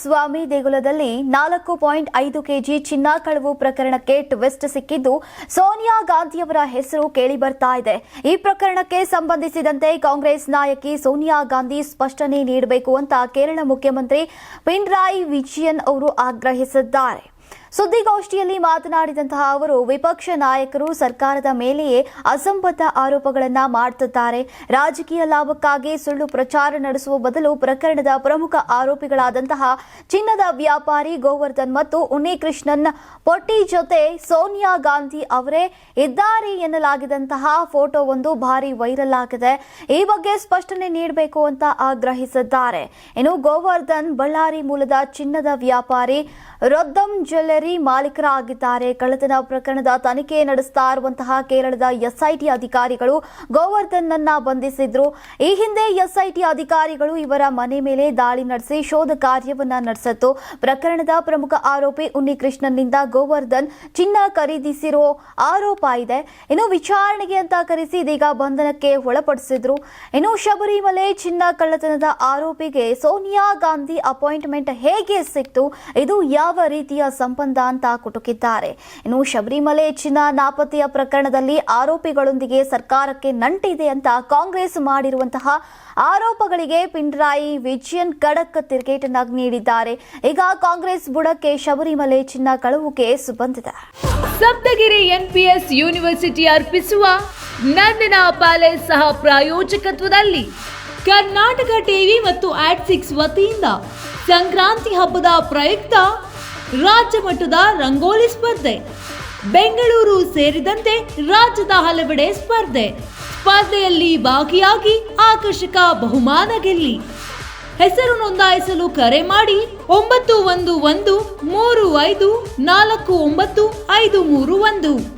ಸ್ವಾಮಿ ದೇಗುಲದಲ್ಲಿ ನಾಲ್ಕು ಪಾಯಿಂಟ್ ಐದು ಕೆಜಿ ಚಿನ್ನ ಕಳವು ಪ್ರಕರಣಕ್ಕೆ ಟ್ವಿಸ್ಟ್ ಸಿಕ್ಕಿದ್ದು ಸೋನಿಯಾ ಗಾಂಧಿಯವರ ಹೆಸರು ಕೇಳಿ ಬರ್ತಾ ಇದೆ. ಈ ಪ್ರಕರಣಕ್ಕೆ ಸಂಬಂಧಿಸಿದಂತೆ ಕಾಂಗ್ರೆಸ್ ನಾಯಕಿ ಸೋನಿಯಾ ಗಾಂಧಿ ಸ್ಪಷ್ಟನೆ ನೀಡಬೇಕು ಅಂತ ಕೇರಳ ಮುಖ್ಯಮಂತ್ರಿ ಪಿಣರಾಯಿ ವಿಜಯನ್ ಅವರು ಆಗ್ರಹಿಸಿದ್ದಾರೆ. ಸುದ್ದಿಗೋಷ್ಠಿಯಲ್ಲಿ ಮಾತನಾಡಿದಂತಹ ಅವರು, ವಿಪಕ್ಷ ನಾಯಕರು ಸರ್ಕಾರದ ಮೇಲೆಯೇ ಅಸಂಬದ್ಧ ಆರೋಪಗಳನ್ನು ಮಾಡುತ್ತಿದ್ದಾರೆ ರಾಜಕೀಯ ಲಾಭಕ್ಕಾಗಿ ಸುಳ್ಳು ಪ್ರಚಾರ ನಡೆಸುವ ಬದಲು ಪ್ರಕರಣದ ಪ್ರಮುಖ ಆರೋಪಿಗಳಾದಂತಹ ಚಿನ್ನದ ವ್ಯಾಪಾರಿ ಗೋವರ್ಧನ್ ಮತ್ತು ಉನ್ನಿಕೃಷ್ಣನ್ ಪೊಟ್ಟಿ ಜೊತೆ ಸೋನಿಯಾ ಗಾಂಧಿ ಅವರೇ ಇದ್ದಾರೆ ಎನ್ನಲಾಗಿದಂತಹ ಫೋಟೋ ಒಂದು ಭಾರಿ ವೈರಲ್ ಆಗಿದೆ. ಈ ಬಗ್ಗೆ ಸ್ಪಷ್ಟನೆ ನೀಡಬೇಕು ಅಂತ ಆಗ್ರಹಿಸಿದ್ದಾರೆ. ಇನ್ನು ಗೋವರ್ಧನ್, ಬಳ್ಳಾರಿ ಮೂಲದ ಚಿನ್ನದ ವ್ಯಾಪಾರಿ ರೊದ್ದಂ ಜ್ಯುವೆಲ್ಲರಿ ಮಾಲೀಕರಾಗಿದ್ದಾರೆ. ಕಳ್ಳತನ ಪ್ರಕರಣದ ತನಿಖೆ ನಡೆಸ್ತಾ ಇರುವಂತಹ ಕೇರಳದ ಎಸ್ಐಟಿ ಅಧಿಕಾರಿಗಳು ಗೋವರ್ಧನ್ ಅನ್ನ ಬಂಧಿಸಿದ್ರು. ಈ ಹಿಂದೆ ಎಸ್ಐಟಿ ಅಧಿಕಾರಿಗಳು ಇವರ ಮನೆ ಮೇಲೆ ದಾಳಿ ನಡೆಸಿ ಶೋಧ ಕಾರ್ಯವನ್ನ ನಡೆಸಿತ್ತು. ಪ್ರಕರಣದ ಪ್ರಮುಖ ಆರೋಪಿ ಉನ್ನಿಕೃಷ್ಣನ್ನಿಂದ ಗೋವರ್ಧನ್ ಚಿನ್ನ ಖರೀದಿಸಿರೋ ಆರೋಪ ಇದೆ. ಇನ್ನು ವಿಚಾರಣೆಗೆ ಅಂತ ಕರೆಸಿ ಇದೀಗ ಬಂಧನಕ್ಕೆ ಒಳಪಡಿಸಿದ್ರು. ಇನ್ನು ಶಬರಿಮಲೆ ಚಿನ್ನ ಕಳ್ಳತನದ ಆರೋಪಿಗೆ ಸೋನಿಯಾ ಗಾಂಧಿ ಅಪಾಯಿಂಟ್ಮೆಂಟ್ ಹೇಗೆ ಸಿಕ್ತು? ಇದು ಯಾವ ರೀತಿಯ ಸಂಬಂಧ ಅಂತ ಕುಟುಕಿದ್ದಾರೆ. ಇನ್ನು ಶಬರಿಮಲೆ ಚಿನ್ನ ನಾಪತ್ತೆಯ ಪ್ರಕರಣದಲ್ಲಿ ಆರೋಪಿಗಳೊಂದಿಗೆ ಸರ್ಕಾರಕ್ಕೆ ನಂಟಿದೆ ಅಂತ ಕಾಂಗ್ರೆಸ್ ಮಾಡಿರುವಂತಹ ಆರೋಪಗಳಿಗೆ ಪಿಣರಾಯಿ ವಿಜಯನ್ ಖಡಕ್ ತಿರುಗೇಟನ್ನ ನೀಡಿದ್ದಾರೆ. ಈಗ ಕಾಂಗ್ರೆಸ್ ಬುಡಕ್ಕೆ ಶಬರಿಮಲೆ ಚಿನ್ನ ಕಳವು ಕೇಸ್ ಬಂದಿದೆ ಸಪ್ತಗಿರಿ ಎನ್ಪಿಎಸ್ ಯೂನಿವರ್ಸಿಟಿ ಅರ್ಪಿಸುವ ನಂದನ ಪ್ಯಾಲೇಸ್ ಸಹ ಪ್ರಾಯೋಜಕತ್ವದಲ್ಲಿ. ಕರ್ನಾಟಕ ಟಿವಿ ಮತ್ತು ಆಡ್ಸಿಕ್ಸ್ ವತಿಯಿಂದ ಸಂಕ್ರಾಂತಿ ಹಬ್ಬದ ಪ್ರಯುಕ್ತ ರಾಜ್ಯ ಮಟ್ಟದ ರಂಗೋಲಿ ಸ್ಪರ್ಧೆ. ಬೆಂಗಳೂರು ಸೇರಿದಂತೆ ರಾಜ್ಯದ ಹಲವೆಡೆ ಸ್ಪರ್ಧೆ. ಸ್ಪರ್ಧೆಯಲ್ಲಿ ಭಾಗಿಯಾಗಿ ಆಕರ್ಷಕ ಬಹುಮಾನ ಗೆಲ್ಲಿ. ಹೆಸರು ನೋಂದಾಯಿಸಲು ಕರೆ ಮಾಡಿ ಒಂಬತ್ತು ಒಂದು ಒಂದು ಮೂರು ಐದು ನಾಲ್ಕು ಒಂಬತ್ತು ಐದು ಮೂರು ಒಂದು.